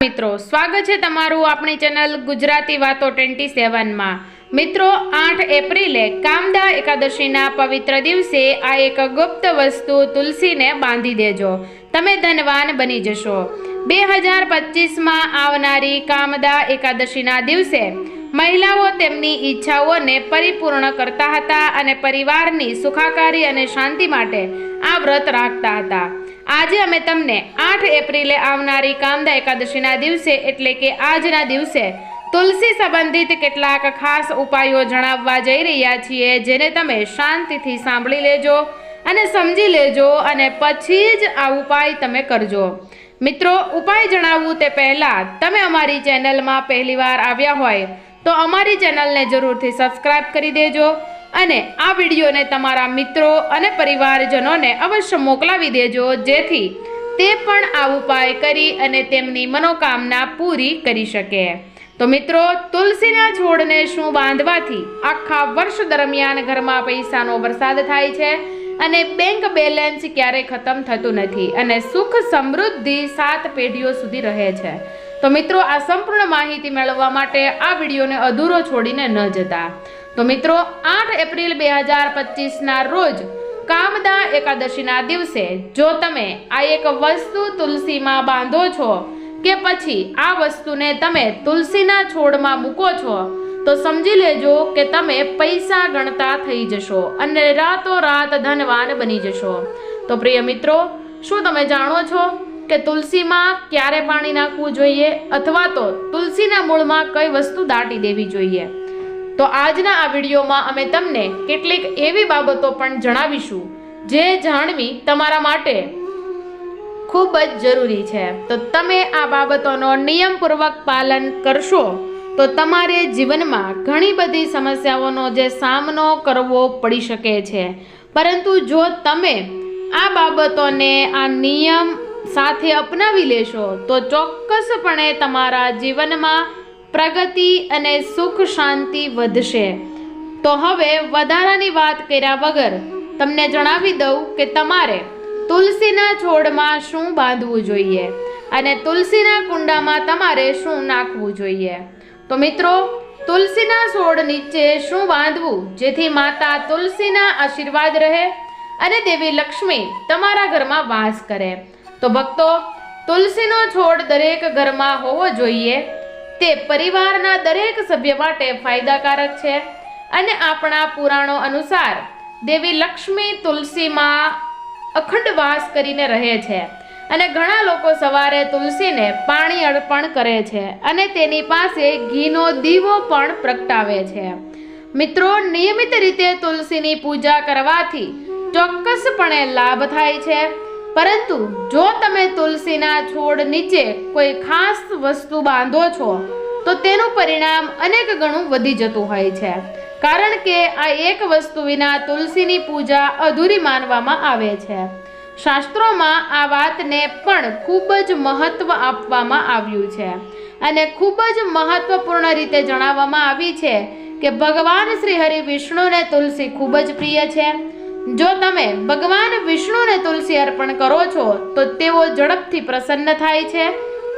મિત્રો, સ્વાગત છે તમારું આપણી ચેનલ ગુજરાતી વાતો ટ્વેન્ટી સેવનમાં. મિત્રો, આઠ એપ્રિલે કામદા એકાદશીના પવિત્ર દિવસે આ એક ગુપ્ત વસ્તુ તુલસીને બાંધી દેજો. તમે ધનવાન બની જશો. બે હજાર પચીસમાં આવનારી કામદા એકાદશીના દિવસે મહિલાઓ તેમની ઈચ્છાઓને પરિપૂર્ણ કરતા હતા અને પરિવારની સુખાકારી અને શાંતિ માટે આ વ્રત રાખતા હતા. આજે અમે તમને આઠ એપ્રિલે આવનારી કામદા એકાદશીના દિવસે એટલે કે આજના દિવસે તુલસી સંબંધિત કેટલાક ખાસ ઉપાયો જણાવવા જઈ રહ્યા છીએ, જેને તમે શાંતિથી સાંભળી લેજો અને સમજી લેજો અને પછી જ આ ઉપાય તમે કરજો. મિત્રો, ઉપાય જણાવવું તે પહેલાં તમે અમારી ચેનલમાં પહેલીવાર આવ્યા હોય તો અમારી ચેનલને જરૂરથી સબસ્ક્રાઈબ કરી દેજો અને આ વિડીયોને તમારા મિત્રો અને પરિવારજનોને અવશ્ય મોકલાવી દેજો, જેથી તે પણ આ ઉપાય કરી અને તેમની મનોકામના પૂરી કરી શકે. તો મિત્રો, તુલસીના છોડને શું બાંધવાથી આખા વર્ષ દરમિયાન ઘરમાં પૈસાનો વરસાદ થાય છે અને બેંક બેલેન્સ ક્યારેય ખતમ થતું નથી અને સુખ સમૃદ્ધિ સાત પેઢીઓ સુધી રહે છે. તો મિત્રો, આ સંપૂર્ણ માહિતી મેળવવા માટે આ વિડીયોને અધૂરો છોડીને ન જતા. તો મિત્રો, આઠ એપ્રિલ બે હજાર પચીસના રોજ કામદા એકાદશીના દિવસે જો તમે આ એક વસ્તુ તુલસીમાં બાંધો છો કે પછી આ વસ્તુને તમે તુલસીના છોડમાં મૂકો છો, તો સમજી લેજો કે તમે પૈસા ગણતા થઈ જશો અને રાતોરાત ધનવાન બની જશો. તો પ્રિય મિત્રો, શું તમે જાણો છો કે તુલસીમાં ક્યારે પાણી નાખવું જોઈએ? અથવા તો તુલસીના મૂળમાં કઈ વસ્તુ દાટી દેવી જોઈએ? તો આજના આ વિડીયોમાં અમે તમને કેટલીક એવી બાબતો પણ જણાવીશું જે જાણવી તમારા માટે ખૂબ જ જરૂરી છે. તો તમે આ બાબતોનો નિયમપૂર્વક પાલન કરશો તો તમારે જીવનમાં ઘણી બધી સમસ્યાઓનો જે સામનો કરવો પડી શકે છે. પરંતુ જો તમે આ બાબતોને આ નિયમ સાથે અપનાવી લેશો તો ચોક્કસપણે તમારા જીવનમાં પ્રગતિ અને સુખ શાંતિ વધશે. તો હવે વધારાની વાત કર્યા વગર તમને જણાવી દઉં કે તમારે તુલસીના છોડમાં શું બાંધવું જોઈએ અને તુલસીના કુંડામાં તમારે શું નાખવું જોઈએ. તો મિત્રો, તુલસીના છોડ નીચે શું બાંધવું જેથી માતા તુલસીના આશીર્વાદ રહે અને દેવી લક્ષ્મી તમારા ઘરમાં વાસ કરે. તો ભક્તો, તુલસીનો છોડ દરેક ઘરમાં હોવો જોઈએ તે પરિવારના દરેક સભ્ય માટે ફાયદાકારક છે. અને આપણા પુરાણો અનુસાર દેવી લક્ષ્મી તુલસીમાં અખંડ વાસ કરીને રહે છે અને ઘણા લોકો સવારે તુલસીને પાણી અર્પણ કરે છે અને તેની પાસે ઘીનો દીવો પણ પ્રગટાવે છે. મિત્રો, નિયમિત રીતે તુલસીની પૂજા કરવાથી ચોક્કસપણે લાભ થાય છે. પરંતુ જો તમે તુલસીના છોડ નીચે કોઈ ખાસ વસ્તુ બાંધો છો, તો તેનું પરિણામ અનેક ગણું વધી જતું હોય છે. કારણ કે આ એક વસ્તુ વિના તુલસીની પૂજા અધૂરી માનવામાં આવે છે. શાસ્ત્રોમાં આ વાતને પણ ખૂબ જ મહત્વ આપવામાં આવ્યું છે અને ખૂબ જ મહત્વપૂર્ણ રીતે જણાવવામાં આવી છે કે ભગવાન શ્રી હરિ વિષ્ણુને તુલસી ખૂબ જ પ્રિય છે. જો તમે ભગવાન વિષ્ણુને તુલસી અર્પણ કરો છો, તો તેઓ ઝડપથી પ્રસન્ન થાય છે.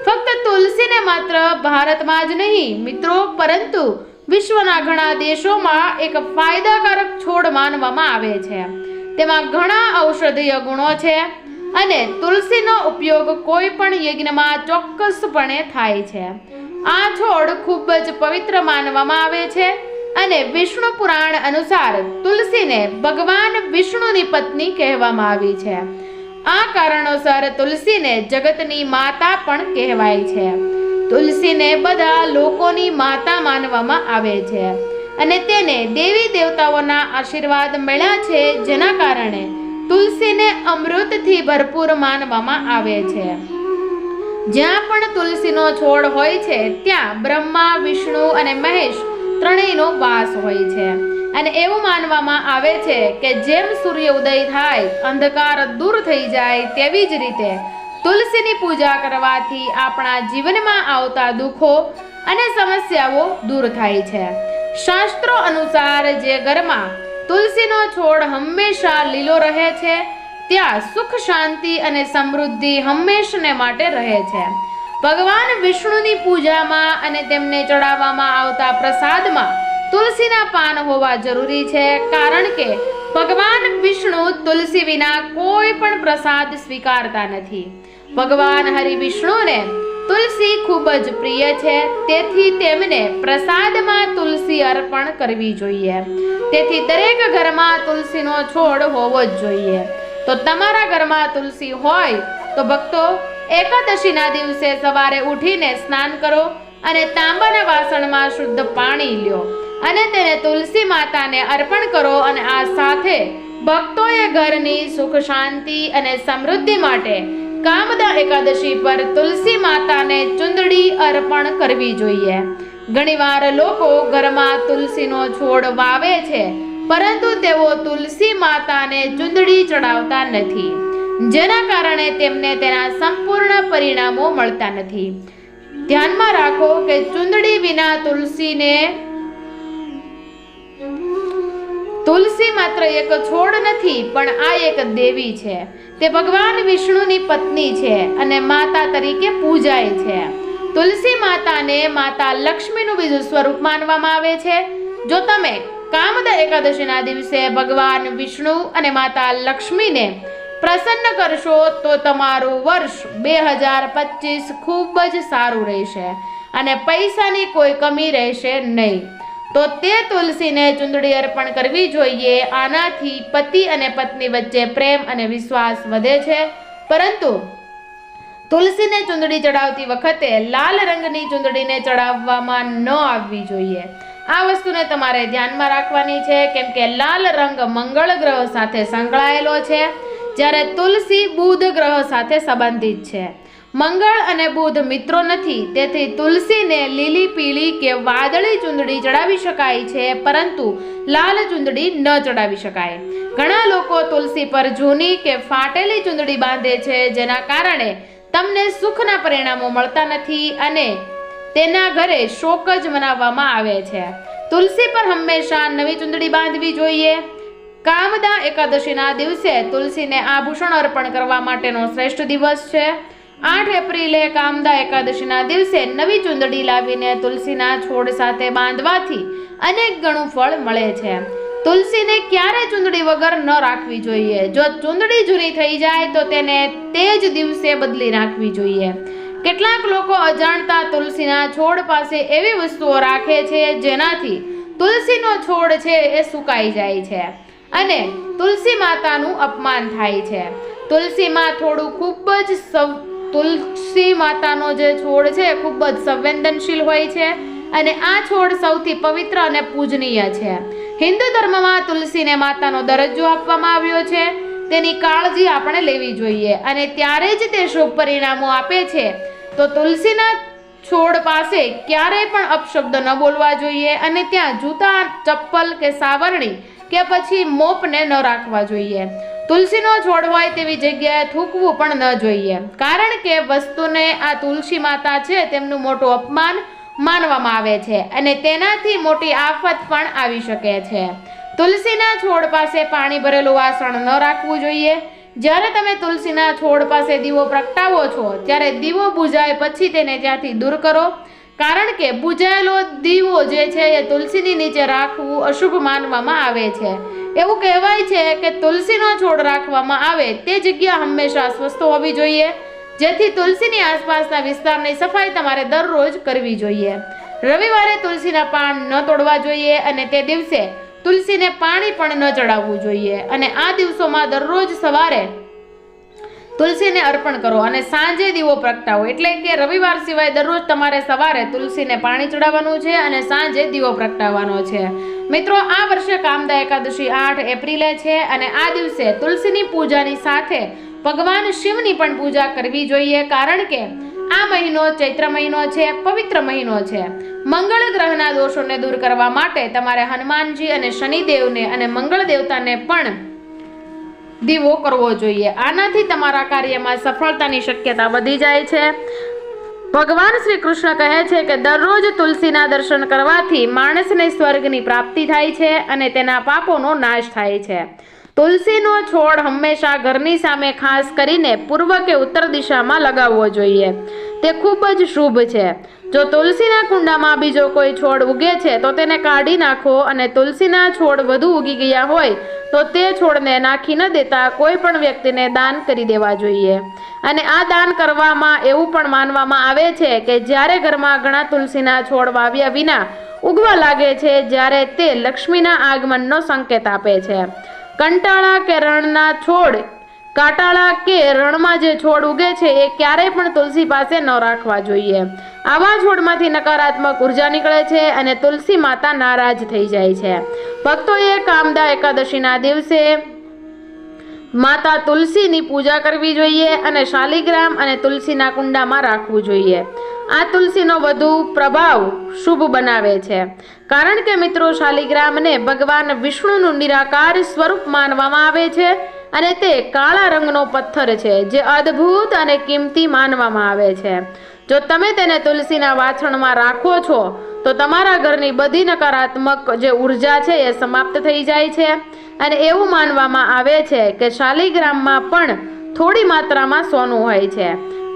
ફક્ત તુલસીને માત્ર ભારતમાં જ નહીં, મિત્રો, પરંતુ વિશ્વના ઘણા દેશોમાં એક ફાયદાકારક છોડ માનવામાં આવે છે. તેમાં ઘણા ઔષધીય ગુણો છે અને તુલસીનો ઉપયોગ કોઈ પણ યજ્ઞમાં ચોક્કસપણે થાય છે. આ છોડ ખૂબ જ પવિત્ર માનવામાં આવે છે. અને વિષ્ણુ પુરાણ અનુસાર તુલસીને ભગવાન વિષ્ણુની પત્ની કહેવામાં આવી છે. આ કારણોસર તુલસીને જગતની માતા પણ કહેવાય છે. તુલસીને બધા લોકોની માતા માનવામાં આવે છે અને તેને દેવી દેવતાઓના આશીર્વાદ મળ્યા છે જેના કારણે તુલસીને અમૃતથી ભરપૂર માનવામાં આવે છે. જ્યાં પણ તુલસીનો છોડ હોય છે, ત્યાં બ્રહ્મા, વિષ્ણુ અને મહેશ ત્રણેયનો વાસ હોય છે. અને એવું માનવામાં આવે છે કે જેમ સૂર્ય ઉદય થાય, અંધકાર દૂર થઈ જાય તેવી જ રીતે તુલસીની પૂજા કરવાથી આપણા જીવનમાં આવતા દુઃખો અને સમસ્યાઓ દૂર થાય છે. શાસ્ત્રો અનુસાર જે ઘરમાં તુલસીનો છોડ હંમેશા લીલો રહે છે, ત્યાં સુખ શાંતિ અને સમૃદ્ધિ હંમેશને માટે રહે છે. ભગવાન વિષ્ણુની પૂજામાં અને તેમને ચડાવવામાં આવતા પ્રસાદમાં તુલસીના પાન હોવા જરૂરી છે, કારણ કે ભગવાન વિષ્ણુ તુલસી વિના કોઈ પણ પ્રસાદ સ્વીકારતા નથી. ભગવાન હરિ વિષ્ણુને તુલસી ખૂબ જ પ્રિય છે, તેથી તેમને પ્રસાદમાં તુલસી અર્પણ કરવી જોઈએ. તેથી દરેક ઘરમાં તુલસીનો છોડ હોવો જ જોઈએ. તો તમારા ઘરમાં તુલસી હોય તો ભક્તો એકાદશીના દિવસે સવારે ઉઠીને સ્નાન કરો અને તાંબાના વાસણમાં શુદ્ધ પાણી લ્યો અને તેને તુલસી માતાને અર્પણ કરો અને આ સાથે ભક્તોએ ઘરની સુખ શાંતિ અને સમૃદ્ધિ માટે કામદા એકાદશી પર તુલસી માતાને ચુંદડી અર્પણ કરવી જોઈએ. ઘણીવાર લોકો ઘરમાં તુલસીનો છોડ વાવે છે, પરંતુ તેઓ તુલસી માતાને ચુંદડી ચડાવતા નથી. જેના કારણે તેમને તેના સંપૂર્ણ પરિણામો મળતા નથી. ધ્યાનમાં રાખો કે ચુંદડી વિના તુલસીને તુલસી માત્ર એક છોડ નથી, પણ આ એક દેવી છે. તે ભગવાન વિષ્ણુની પત્ની છે અને માતા તરીકે પૂજાય છે. તુલસી માતાને માતા લક્ષ્મીનું બીજું સ્વરૂપ માનવામાં આવે છે. જો તમે કામદ એકાદશીના દિવસે ભગવાન વિષ્ણુ અને માતા લક્ષ્મીને પ્રસન્ન કરશો તો તમારું વર્ષ બે હજાર પચીસ ખૂબ જ સારું રહેશે અને પૈસાની કોઈ કમી રહેશે નહીં. તો તે તુલસીને ચુંદડી અર્પણ કરવી જોઈએ. આનાથી પતિ અને પત્ની વચ્ચે પ્રેમ અને વિશ્વાસ વધે છે. પરંતુ તુલસીને ચુંદડી ચડાવતી વખતે લાલ રંગની ચુંદડીને ચડાવવામાં ન આવવી જોઈએ. આ વસ્તુને તમારે ધ્યાનમાં રાખવાની છે, કેમ કે લાલ રંગ મંગળ ગ્રહ સાથે સંકળાયેલો છે. જ્યારે તુલસી બુધ ગ્રહ સાથે સંબંધિત છે. મંગળ અને બુધ મિત્રો નથી, તેથી તુલસીને લીલી, પીળી કે વાદળી ચુંદડી ચડાવી શકાય છે, પરંતુ લાલ ચુંદડી ન ચડાવી શકાય. ઘણા લોકો તુલસી પર જૂની કે ફાટેલી ચુંદડી બાંધે છે, જેના કારણે તમને સુખના પરિણામો મળતા નથી અને તેના ઘરે શોક જ મનાવવામાં આવે છે. તુલસી પર હંમેશા નવી ચુંદડી બાંધવી જોઈએ. કામદા એકાદશીના દિવસે તુલસીને આભૂષણ અર્પણ કરવા માટેનો શ્રેષ્ઠ દિવસ છે. આઠ એપ્રિલે કામદા એકાદશીના દિવસે નવી ચુંદડી લાવીને તુલસીના છોડ સાથે બાંધવાથી અનેક ગણું ફળ મળે છે. તુલસીને ક્યારે ચુંદડી વગર ન રાખવી જોઈએ? જો ચુંદડી જૂની થઈ જાય તો તેને તે જ દિવસે બદલી નાખવી જોઈએ. કેટલાક લોકો અજાણતા તુલસીના છોડ પાસે એવી વસ્તુઓ રાખે છે જેનાથી તુલસીનો છોડ છે એ સુકાઈ જાય છે. અને તુલસી માતાનું અપમાન થાય છે. તુલસીમાં થોડું ખૂબ જ સવ, તુલસી માતાનો જે છોડ છે ખૂબ જ સંવેદનશીલ હોય છે અને આ છોડ સૌથી પવિત્ર અને પૂજનીય છે. હિન્દુ ધર્મમાં તુલસીને માતાનો દરજ્જો આપવામાં આવ્યો છે. તેની કાળજી આપણે લેવી જોઈએ અને ત્યારે જ તે શુભ પરિણામો આપે છે. તો તુલસીના છોડ પાસે ક્યારેય પણ અપશબ્દ ન બોલવા જોઈએ અને ત્યાં જૂતા, ચપ્પલ કે સાવરણી કે પછી મોપને ન રાખવા જોઈએ. તુલસીનો છોડ હોય તેવી જગ્યાએ થૂકવું પણ ન જોઈએ. કારણ કે વસ્તુને આ તુલસી માતા છે તેમનું મોટું અપમાન માનવામાં આવે છે અને તેનાથી મોટી આફત પણ આવી શકે છે. તુલસીના છોડ પાસે પાણી ભરેલું વાસણ ન રાખવું જોઈએ. જ્યારે તમે તુલસીના છોડ પાસે દીવો પ્રગટાવો છો, ત્યારે દીવો બુજાય પછી તેને ત્યાંથી દૂર કરો. કારણ કે બુજાયેલો દીવો જે છે એ તુલસીની નીચે રાખવું અશુભ માનવામાં આવે છે. એવું કહેવાય છે કે તુલસીનો છોડ રાખવામાં આવે તે જગ્યા હંમેશા સ્વસ્થ હોવી જોઈએ. જેથી તુલસીની આસપાસના વિસ્તારની સફાઈ તમારે દરરોજ કરવી જોઈએ. રવિવારે તુલસીના પાન ન તોડવા જોઈએ અને તે દિવસે તુલસીને પાણી પણ ન ચડાવવું જોઈએ. અને આ દિવસોમાં દરરોજ સવારે તુલસીને અર્પણ કરો અને સાંજે દીવો પ્રગટાવો. એટલે કે રવિવાર સિવાય દરરોજ તમારે સવારે તુલસીને પાણી ચડાવવાનું છે અને સાંજે દીવો પ્રગટાવવાનો છે. મિત્રો, આ વર્ષે કામદા એકાદશી આઠ એપ્રિલે છે અને આ દિવસે તુલસીની પૂજાની સાથે ભગવાન શિવની પણ પૂજા કરવી જોઈએ કારણ કે આ મહિનો ચૈત્ર મહિનો છે, પવિત્ર મહિનો છે. મંગળ ગ્રહના દોષોને દૂર કરવા માટે તમારે હનુમાનજી અને શનિદેવને અને મંગળ દેવતાને પણ દીવો કરવો જોઈએ. આનાથી તમારા કાર્યમાં સફળતાની શક્યતા વધી જાય છે. ભગવાન શ્રી કૃષ્ણ કહે છે કે દરરોજ તુલસીના દર્શન કરવાથી માણસને સ્વર્ગની પ્રાપ્તિ થાય છે અને તેના પાપોનો નાશ થાય છે. તુલસીનો છોડ હંમેશા ઘરની સામે ખાસ કરીને પૂર્વ કે ઉત્તર દિશામાં લગાવવો જોઈએ. તે ખૂબ જ શુભ છે. જો તુલસીના કુંડામાં બીજો કોઈ છોડ ઉગે છે, તો તેને કાઢી નાખો અને તુલસીના છોડ વધુ ઉગી ગયા હોય, તો તે છોડને નાખી ન દેતા કોઈ પણ વ્યક્તિને દાન કરી દેવા જોઈએ. અને આ દાન કરવામાં એવું પણ માનવામાં આવે છે કે જ્યારે ઘરમાં ઘણા તુલસીના છોડ વાવ્યા વિના ઉગવા લાગે છે, જ્યારે તે લક્ષ્મીના આગમનનો સંકેત આપે છે. કંટાળા કે રણના છોડ, કાટાળા કે રણમાં જે છોડ ઉગે છે, એ ક્યારેય પણ તુલસી પાસે ન રાખવા જોઈએ. આવા છોડમાંથી નકારાત્મક ઊર્જા નીકળે છે અને તુલસી માતા નારાજ થઈ જાય છે. ભક્તોએ કામદા એકાદશીના દિવસે માતા તુલસીની પૂજા કરવી જોઈએ અને શાલિગ્રામ અને તુલસીના કુંડામાં રાખવું જોઈએ. આ તુલસીનો વધુ પ્રભાવ શુભ બનાવે છે. કારણ કે મિત્રો, શાલિગ્રામને ભગવાન વિષ્ણુનું નિરાકાર સ્વરૂપ માનવામાં આવે છે અને તે કાળા રંગનો પથ્થર છે, જે અદ્ભુત અને કિંમતી માનવામાં આવે છે. જો તમે તેને તુલસીના વાછણમાં રાખો છો, તો તમારા ઘરની બધી નકારાત્મક જે ઊર્જા છે એ સમાપ્ત થઈ જાય છે. અને એવું માનવામાં આવે છે કે શાલિગ્રામમાં પણ થોડી માત્રામાં સોનું હોય છે.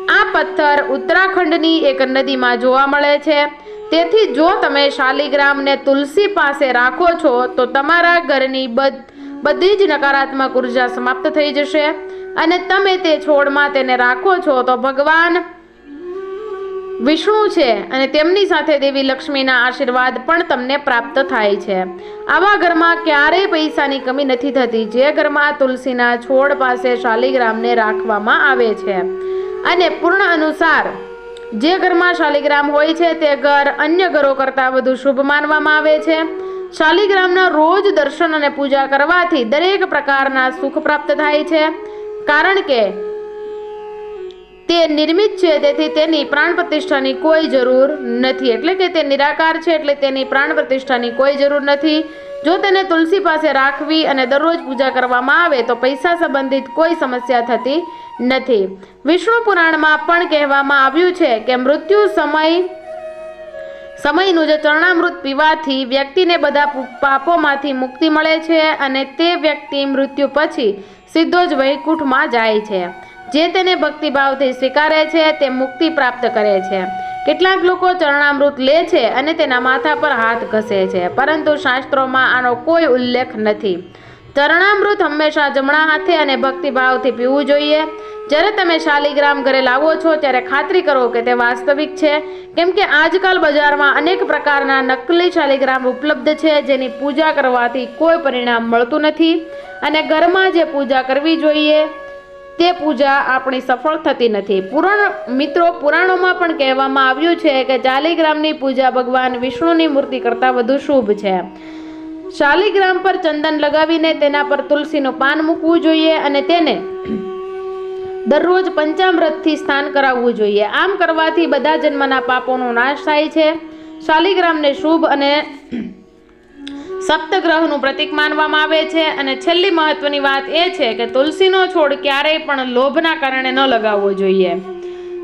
આ પથ્થર ઉત્તરાખંડની એક નદીમાં જોવા મળે છે. તેથી જો તમે શાલિગ્રામને તુલસી પાસે રાખો છો, તો તમારા ઘરની બધ જ નકારાત્મક ઊર્જા સમાપ્ત થઈ જશે. અને તમે તે છોડમાં તેને રાખો છો, તો ભગવાન વિષ્ણુ છે અને તેમની સાથે દેવી લક્ષ્મીના આશીર્વાદ પણ તમને પ્રાપ્ત થાય છે. આવા ઘરમાં ક્યારેય પૈસાની કમી નથી થતી, જે ઘરમાં તુલસીના છોડ પાસે શાલિગ્રામને રાખવામાં આવે છે. અને પૂર્ણ અનુસાર, જે ઘરમાં શાલિગ્રામ હોય છે, તે ઘર અન્ય ઘરો કરતાં વધુ શુભ માનવામાં આવે છે. શાલિગ્રામના રોજ દર્શન અને પૂજા કરવાથી દરેક પ્રકારના સુખ પ્રાપ્ત થાય છે. કારણ કે તે નિર્મિત છે, તેથી તેની પ્રાણ પ્રતિષ્ઠાની કોઈ જરૂર નથી. એટલે કે તે નિરાકાર છે, એટલે તેની પ્રાણ પ્રતિષ્ઠાની કોઈ જરૂર નથી. જો તેને તુલસી પાસે રાખવી અને દરરોજ પૂજા કરવામાં આવે, તો પૈસા સંબંધિત કોઈ સમસ્યા થતી નથી. વિષ્ણુ પુરાણમાં પણ કહેવામાં આવ્યું છે કે મૃત્યુ સમય, સમયનું જે ચરણામૃત પીવાથી વ્યક્તિને બધા પાપોમાંથી મુક્તિ મળે છે અને તે વ્યક્તિ મૃત્યુ પછી સીધો જ વૈકુંઠમાં જાય છે. જે તેને ભક્તિભાવથી સ્વીકારે છે, તે મુક્તિ પ્રાપ્ત કરે છે. કેટલાક લોકો ચરણામૃત લે છે અને તેના માથા પર હાથ ઘસે છે, પરંતુ શાસ્ત્રોમાં આનો કોઈ ઉલ્લેખ નથી. ચરણામૃત હંમેશા જમણા હાથે અને ભક્તિભાવથી પીવું જોઈએ. જ્યારે તમે શાલિગ્રામ ઘરે લાવો છો, ત્યારે ખાતરી કરો કે તે વાસ્તવિક છે. કેમ કે આજકાલ બજારમાં અનેક પ્રકારના નકલી શાલિગ્રામ ઉપલબ્ધ છે, જેની પૂજા કરવાથી કોઈ પરિણામ મળતું નથી. અને ઘરમાં જે પૂજા કરવી જોઈએ તે પૂજા આપણી સફળ થતી નથી. પુરાણ મિત્રો, પુરાણોમાં પણ કહેવામાં આવ્યું છે કે શાલિગ્રામની પૂજા ભગવાન વિષ્ણુની મૂર્તિ કરતાં વધુ શુભ છે. શાલિગ્રામ પર ચંદન લગાવીને તેના પર તુલસીનું પાન મૂકવું જોઈએ અને તેને દરરોજ પંચામૃતથી સ્નાન કરાવવું જોઈએ. આમ કરવાથી બધા જન્મના પાપોનો નાશ થાય છે. શાલિગ્રામને શુભ અને સપ્તગ્રહનું પ્રતીક માનવામાં આવે છે અને છેલ્લી મહત્વની વાત એ છે કે તુલસીનો છોડ ક્યારેય પણ લોભના કારણે ન લગાવવો જોઈએ.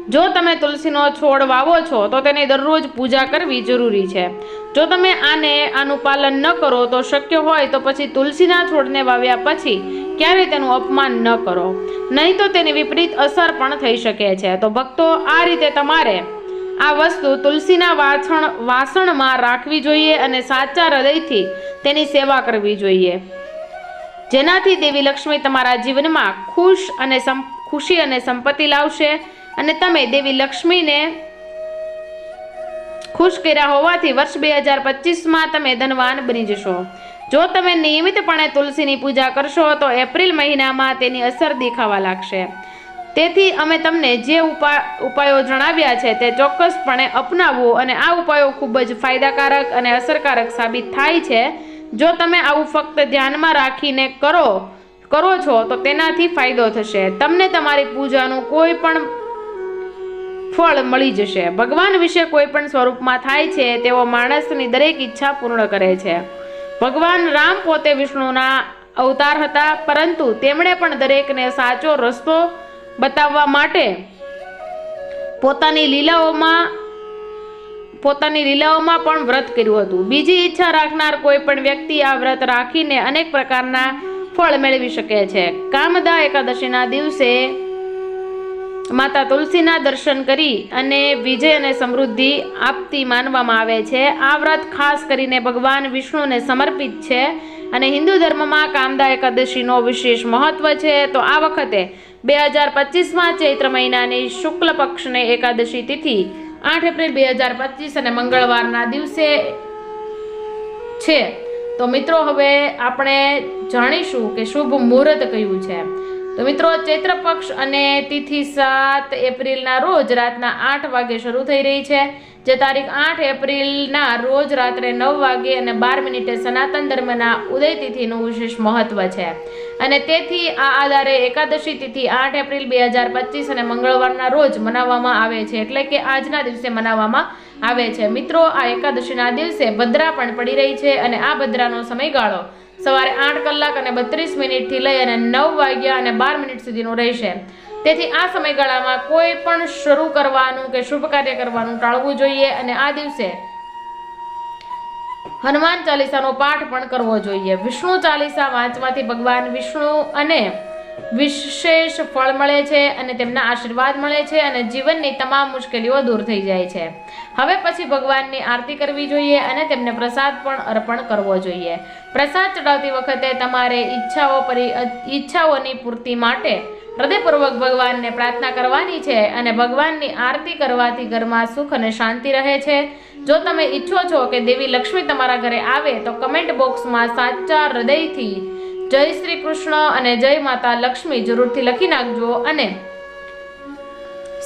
જો તમે તુલસીનો છોડ વાવો છો, તો તેની દરરોજ પૂજા કરવી જરૂરી છે. જો તમે આને આનું પાલન ન કરો, તો શક્ય હોય તો પછી તુલસીના છોડને વાવ્યા પછી ક્યારેય તેનું અપમાન ન કરો. નહીં તો તેની વિપરીત અસર પણ થઈ શકે છે. તો ભક્તો, આ રીતે તમારે આ વસ્તુ તુલસીના વાસણ, વાસણમાં રાખવી જોઈએ અને સાચા હૃદયથી તેની સેવા કરવી જોઈએ. જેનાથી દેવી લક્ષ્મી તમારા જીવનમાં ખુશ અને ખુશી અને સંપત્તિ લાવશે અને તમે દેવી લક્ષ્મીને ખુશ કર્યા હોવાથી વર્ષ બે હજાર પચીસમાં તમે ધનવાન બની જશો. જો તમે નિયમિતપણે તુલસીની પૂજા કરશો તો એપ્રિલ મહિનામાં તેની અસર દેખાવા લાગશે. તેથી અમે તમને જે ઉપા, ઉપાયો જણાવ્યા છે તે ચોક્કસપણે અપનાવો અને આ ઉપાયો ખૂબ જ ફાયદાકારક અને અસરકારક સાબિત થાય છે. જો તમે આવું ફક્ત ધ્યાનમાં રાખીને કરો કરો છો, તો તેનાથી ફાયદો થશે. તમને તમારી પૂજાનું કોઈ પણ ફળ મળી જશે. ભગવાન વિશે કોઈ પણ સ્વરૂપમાં થાય છે, તેઓ માણસની દરેક ઈચ્છા પૂર્ણ કરે છે. ભગવાન રામ પોતે વિષ્ણુના અવતાર હતા, પરંતુ તેમણે પણ દરેકને સાચો રસ્તો બતાવવા માટે પોતાની લીલાઓમાં પોતાની લીલાઓમાં પણ વ્રત કર્યું હતું. બીજી ઈચ્છા રાખનાર કોઈ પણ વ્યક્તિ આ વ્રત રાખીને અનેક પ્રકારના ફળ મેળવી શકે છે. કામદા એકાદશીના દિવસે માતા તુલસીના દર્શન કરી અને વિજય અને સમૃદ્ધિ આપતી માનવામાં આવે છે. આ વ્રત ખાસ કરીને ભગવાન વિષ્ણુને સમર્પિત છે અને હિન્દુ ધર્મમાં કામદા એકાદશીનો વિશેષ મહત્વ છે. તો આ વખતે બે હજાર પચીસમાં ચૈત્ર મહિનાની શુક્લ પક્ષને એકાદશી તિથિ આઠ એપ્રિલ બે હજાર પચીસ અને મંગળવારના દિવસે છે. તો મિત્રો, હવે આપણે જાણીશું કે શુભ મુહૂર્ત કયું છે. તો મિત્રો, ચૈત્ર પક્ષ અને તિથિ સાત એપ્રિલના રોજ રાતના આઠ વાગે શરૂ થઈ રહી છે. જે તારીખ આઠ એપ્રિલના રોજ રાત્રે નવ વાગે અને બાર મિનિટે સનાતન ધર્મના ઉદય તિથિનું વિશેષ મહત્વ છે. અને તેથી આ આધારે એકાદશી તિથિ આઠ એપ્રિલ બે હજાર પચીસ અને મંગળવારના રોજ મનાવવામાં આવે છે. એટલે કે આજના દિવસે મનાવવામાં આવે છે. મિત્રો, આ એકાદશીના દિવસે ભદ્રા પણ પડી રહી છે અને આ ભદ્રાનો સમયગાળો સવારે આઠ કલાક અને બત્રીસ મિનિટથી લઈ અને નવ વાગ્યા અને બાર મિનિટ સુધીનું રહેશે. તેથી આ સમયગાળામાં કોઈ પણ શરૂ કરવાનું કે શુભ કાર્ય કરવાનું ટાળવું જોઈએ અને આ દિવસે હનુમાન ચાલીસાનો પાઠ પણ કરવો જોઈએ. વિષ્ણુ ચાલીસા વાંચવાથી ભગવાન વિષ્ણુ અને વિશેષ ફળ મળે છે અને તેમના આશીર્વાદ મળે છે અને જીવનની તમામ મુશ્કેલીઓ દૂર થઈ જાય છે. હવે પછી ભગવાનની આરતી કરવી જોઈએ અને તેમને પ્રસાદ પણ અર્પણ કરવો જોઈએ. પ્રસાદ ચડાવતી વખતે તમારે ઈચ્છાઓ પરી ઈચ્છાઓની પૂર્તિ માટે હૃદયપૂર્વક ભગવાનને પ્રાર્થના કરવાની છે અને ભગવાનની આરતી કરવાથી ઘરમાં સુખ અને શાંતિ રહે છે. જો તમે ઈચ્છો છો કે દેવી લક્ષ્મી તમારા ઘરે આવે તો કમેન્ટ બોક્સમાં સાચા હૃદયથી જય શ્રી કૃષ્ણ અને જય માતા લક્ષ્મી જરૂરથી લખી નાખજો અને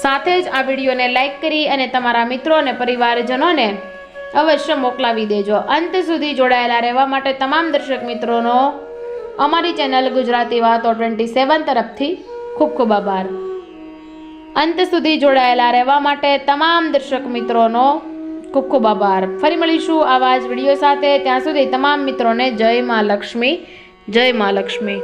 સાથે જ આ વિડીયોને લાઈક કરી અને તમારા મિત્રો અને પરિવારજનોને અવશ્ય મોકલાવી દેજો. અંત સુધી જોડાયેલા રહેવા માટે તમામ દર્શક મિત્રોનો અમારી ચેનલ ગુજરાતી વાતો ટ્વેન્ટી સેવન તરફથી ખૂબ ખૂબ આભાર. અંત સુધી જોડાયેલા રહેવા માટે તમામ દર્શક મિત્રોનો ખૂબ ખૂબ આભાર. ફરી મળીશું આવા જ વીડિયો સાથે. ત્યાં સુધી તમામ મિત્રોને જય મા લક્ષ્મી, જય મા લક્ષ્મી.